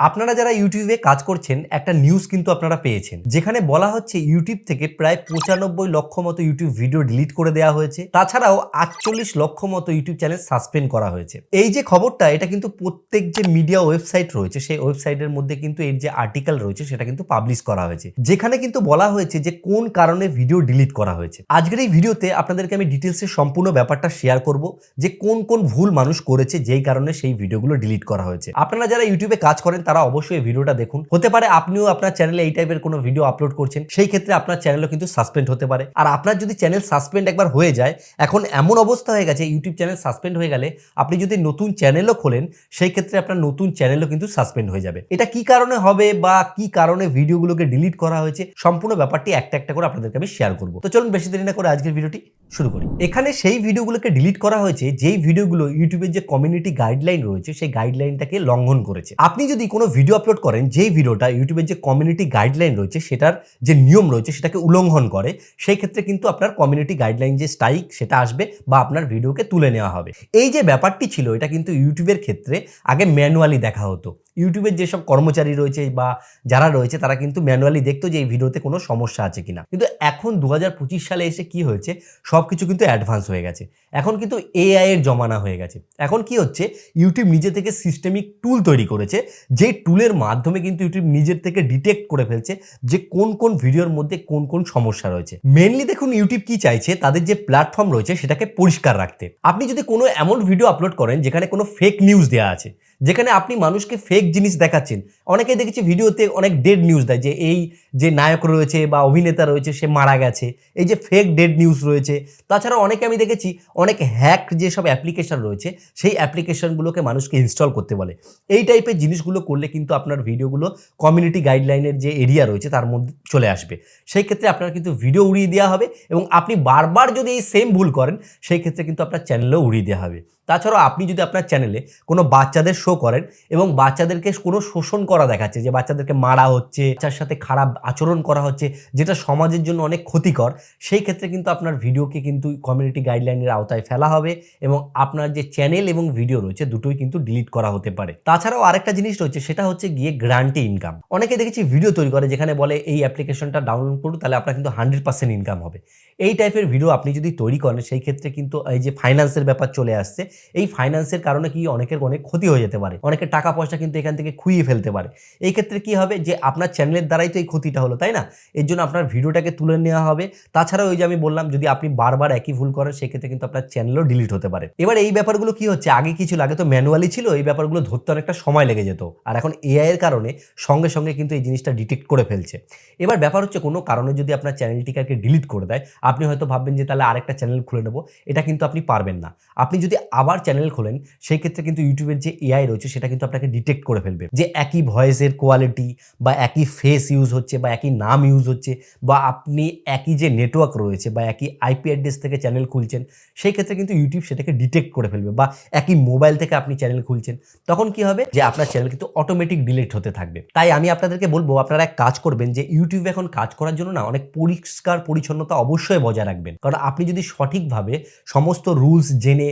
আপনারা যারা ইউটিউবে কাজ করছেন, একটা নিউজ কিন্তু আপনারা পেয়েছেন। যেখানে বলা হচ্ছে ইউটিউব থেকে প্রায় পঁচানব্বই লক্ষ মতো ইউটিউব ভিডিও ডিলিট করে দেওয়া হয়েছে। তাছাড়াও আটচল্লিশ লক্ষ মতো ইউটিউব চ্যানেল সাসপেন্ড করা হয়েছে। এই যে খবরটা, এটা কিন্তু প্রত্যেক যে মিডিয়া ওয়েবসাইট রয়েছে, সেই ওয়েবসাইটের মধ্যে কিন্তু এর যে আর্টিকেল রয়েছে, সেটা কিন্তু পাবলিশ করা হয়েছে। যেখানে কিন্তু বলা হয়েছে যে কোন কারণে ভিডিও ডিলিট করা হয়েছে। আজকের এই ভিডিওতে আপনাদেরকে আমি ডিটেলসে সম্পূর্ণ ব্যাপারটা শেয়ার করব, যে কোন কোন ভুল মানুষ করেছে, যেই কারণে সেই ভিডিওগুলো ডিলিট করা হয়েছে। আপনারা যারা ইউটিউবে কাজ করেন তারা অবশ্যই ভিডিওটা দেখুন। হতে পারে আপনিও আপনার চ্যানেলে এই টাইপের কোনো ভিডিও আপলোড করছেন, সেই ক্ষেত্রে আপনার চ্যানেলও কিন্তু সাসপেন্ড হতে পারে। আর আপনার যদি চ্যানেল সাসপেন্ড একবার হয়ে যায়, এখন এমন অবস্থা হয়ে গেছে ইউটিউব চ্যানেল সাসপেন্ড হয়ে গেলে আপনি যদি নতুন চ্যানেলও খোলেন, সেই ক্ষেত্রে আপনার নতুন চ্যানেলও কিন্তু সাসপেন্ড হয়ে যাবে। এটা কি কারণে হবে বা কি কারণে ভিডিওগুলোকে ডিলিট করা হয়েছে, সম্পূর্ণ ব্যাপারটি একটা একটা করে আপনাদেরকে আমি শেয়ার করব। তো চলুন বেশি দেরি না করে আজকের ভিডিওটি শুরু করি। এখানে সেই ভিডিওগুলোকে ডিলিট করা হয়েছে, যেই ভিডিওগুলো ইউটিউবের যে কমিউনিটি গাইডলাইন রয়েছে, সেই গাইডলাইনটাকে লঙ্ঘন করেছে। আপনি যদি কোনো ভিডিও আপলোড করেন, যেই ভিডিওটা ইউটিউবের যে কমিউনিটি গাইডলাইন রয়েছে, সেটার যে নিয়ম রয়েছে, সেটাকে উল্লঙ্ঘন করে, সেই ক্ষেত্রে কিন্তু আপনার কমিউনিটি গাইডলাইন যে স্ট্রাইক সেটা আসবে বা আপনার ভিডিওকে তুলে নেওয়া হবে। এই যে ব্যাপারটি ছিল, এটা কিন্তু ইউটিউবের ক্ষেত্রে আগে ম্যানুয়ালি দেখা হতো। ইউটিউবের যেসব কর্মচারী রয়েছে বা যারা রয়েছে, তারা কিন্তু ম্যানুয়ালি দেখতো যে এই ভিডিওতে কোনো সমস্যা আছে কিনা। কিন্তু এখন দু হাজার পঁচিশ সালে এসে কি হয়েছে সব কিছু কিন্তু অ্যাডভান্স হয়ে গেছে। এখন কিন্তু এআই এর জমানা হয়ে গেছে। এখন কি হচ্ছে ইউটিউব নিজে থেকে সিস্টেমিক টুল তৈরি করেছে, যে টুলের মাধ্যমে কিন্তু ইউটিউব নিজের থেকে ডিটেক্ট করে ফেলছে যে কোন কোন ভিডিওর মধ্যে কোন কোন সমস্যা রয়েছে। মেনলি দেখুন ইউটিউব কি চাইছে, তাদের যে প্ল্যাটফর্ম রয়েছে সেটাকে পরিষ্কার রাখতে। আপনি যদি কোনো এমন ভিডিও আপলোড করেন যেখানে কোনো ফেক নিউজ দেওয়া আছে যেখানে আপনি মানুষকে ফেক জিনিস দেখাচ্ছেন। অনেকে দেখেছি ভিডিওতে অনেক ডেড নিউজ দেয় যে এই যে নায়ক রয়েছে বা অভিনেতা রয়েছে, সে মারা গেছে। এই যে ফেক ডেড নিউজ রয়েছে। তাছাড়া অনেকে আমি দেখেছি, অনেক হ্যাক যেসব অ্যাপ্লিকেশন রয়েছে, সেই অ্যাপ্লিকেশনগুলোকে মানুষকে ইনস্টল করতে বলে। এই টাইপের জিনিসগুলো করলে কিন্তু আপনার ভিডিওগুলো কমিউনিটি গাইডলাইনের যে এরিয়া রয়েছে, তার মধ্যে চলে আসবে। সেই ক্ষেত্রে আপনার কিন্তু ভিডিও উড়িয়ে দেওয়া হবে এবং আপনি বারবার যদি এই সেম ভুল করেন, সেই ক্ষেত্রে কিন্তু আপনার চ্যানেলও উড়িয়ে দেওয়া হবে। তাছাড়াও আপনি যদি আপনার চ্যানেলে কোনো বাচ্চাদের শো করেন এবং বাচ্চাদেরকে কোনো শোষণ করা দেখাচ্ছে, যে বাচ্চাদেরকে মারা হচ্ছে, বাচ্চার সাথে খারাপ আচরণ করা হচ্ছে, যেটা সমাজের জন্য অনেক ক্ষতিকর, সেই ক্ষেত্রে কিন্তু আপনার ভিডিওকে কিন্তু কমিউনিটি গাইডলাইনের আওতায় ফেলা হবে এবং আপনার যে চ্যানেল এবং ভিডিও রয়েছে, দুটোই কিন্তু ডিলিট করা হতে পারে। তাছাড়াও আরেকটা জিনিস রয়েছে, সেটা হচ্ছে গিয়ে গ্রান্টি ইনকাম অনেকে দেখেছি ভিডিও তৈরি করে যেখানে বলে, এই অ্যাপ্লিকেশনটা ডাউনলোড করুন, তাহলে আপনার কিন্তু হান্ড্রেড পার্সেন্ট ইনকাম হবে। এই টাইপের ভিডিও আপনি যদি তৈরি করেন, সেই ক্ষেত্রে কিন্তু এই যে ফাইন্যান্সের ব্যাপার চলে আসছে এই ফাইন্যান্সের কারণে কি অনেকের অনেক ক্ষতি হয়ে যেতে পারে, অনেকের টাকা পয়সা কিন্তু এখান থেকে খুইয়ে ফেলতে পারে। এই ক্ষেত্রে কি হবে যে আপনার চ্যানেলের দ্বারাই তো এই ক্ষতিটা হলো, তাই না? এর জন্য আপনার ভিডিওটাকে তুলে নেওয়া হবে। তাছাড়া ওই যে আমি বললাম, যদি আপনি বারবার একই ভুল করেন, সেক্ষেত্রে কিন্তু আপনার চ্যানেলও ডিলিট হতে পারে। এবার এই ব্যাপারগুলো কি হচ্ছে? আগে কি ছিল? আগে তো ম্যানুয়ালি ছিল, এই ব্যাপারগুলো ধরতে অনেকটা সময় লেগে যেত। আর এখন এআই এর কারণে সঙ্গে সঙ্গে কিন্তু এই জিনিসটা ডিটেক্ট করে ফেলছে। এবার ব্যাপার হচ্ছে কোনো কারণে যদি আপনার চ্যানেলটিকে ডিলিট করে দেয়, আপনি হয়তো ভাববেন যে তাহলে আরেকটা চ্যানেল খুলে নেব, এটা কিন্তু আপনি পারবেন না। আপনি যদি আবার চ্যানেল খোলেন, সেই ক্ষেত্রে কিন্তু ইউটিউবের যে এআই রয়েছে, সেটা কিন্তু আপনাকে ডিটেক্ট করে ফেলবে। যে একই ভয়েসের কোয়ালিটি বা একই ফেস ইউজ হচ্ছে বা একই নাম ইউজ হচ্ছে বা আপনি একই যে নেটওয়ার্ক রয়েছে বা একই আইপি অ্যাড্রেস থেকে চ্যানেল খুলছেন, সেই ক্ষেত্রে কিন্তু ইউটিউব সেটাকে ডিটেক্ট করে ফেলবে বা একই মোবাইল থেকে আপনি চ্যানেল খুলছেন। তখন কি হবে? যে আপনার চ্যানেল কিন্তু অটোমেটিক ডিলিট হতে থাকবে। তাই আমি আপনাদেরকে বলব, আপনারা এক কাজ করবেন যে ইউটিউবে এখন কাজ করার জন্য না অনেক পরিষ্কার পরিচ্ছন্নতা অবশ্যই বজায় রাখবেন। কারণ আপনি যদি সঠিকভাবে সমস্ত রুলস জেনে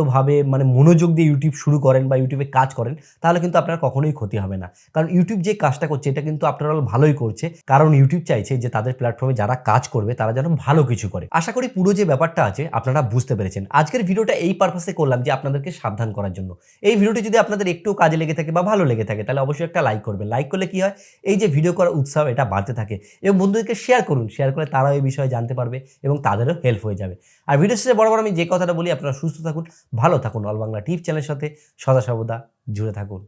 শান্তভাবে মানে মনোযোগ দিয়ে ইউটিউব শুরু করেন বা ইউটিউবে কাজ করেন, তাহলে কিন্তু আপনার কখনোই ক্ষতি হবে না। কারণ ইউটিউব যে কাজটা করছে, এটা কিন্তু আপনারা ভালোই করছে। কারণ ইউটিউব চাইছে যে তাদের প্ল্যাটফর্মে যারা কাজ করবে, তারা যেন ভালো কিছু করে। আশা করি পুরো যে ব্যাপারটা আছে, আপনারা বুঝতে পেরেছেন। আজকের ভিডিওটা এই পারপাসে করলাম যে আপনাদেরকে সাবধান করার জন্য। এই ভিডিওটি যদি আপনাদের একটু কাজে লেগে থাকে বা ভালো লেগে থাকে, তাহলে অবশ্যই একটা লাইক করবেন। লাইক করলে কি হয়? এই যে ভিডিও করার উৎসাহ, এটা বাড়তে থাকে। এবং বন্ধুদেরকে শেয়ার করুন। শেয়ার করলে তারাও এই বিষয়ে জানতে পারবে এবং তাদেরও হেল্প হয়ে যাবে। আর ভিডিও শেষে বড় বড় আমি যে কথাটা বলি, আপনারা সুস্থ থাকুন। ভালো থাকুন অল বাংলা টিভি চ্যানেলের সাথে সদা সর্বদা জুড়ে থাকুন।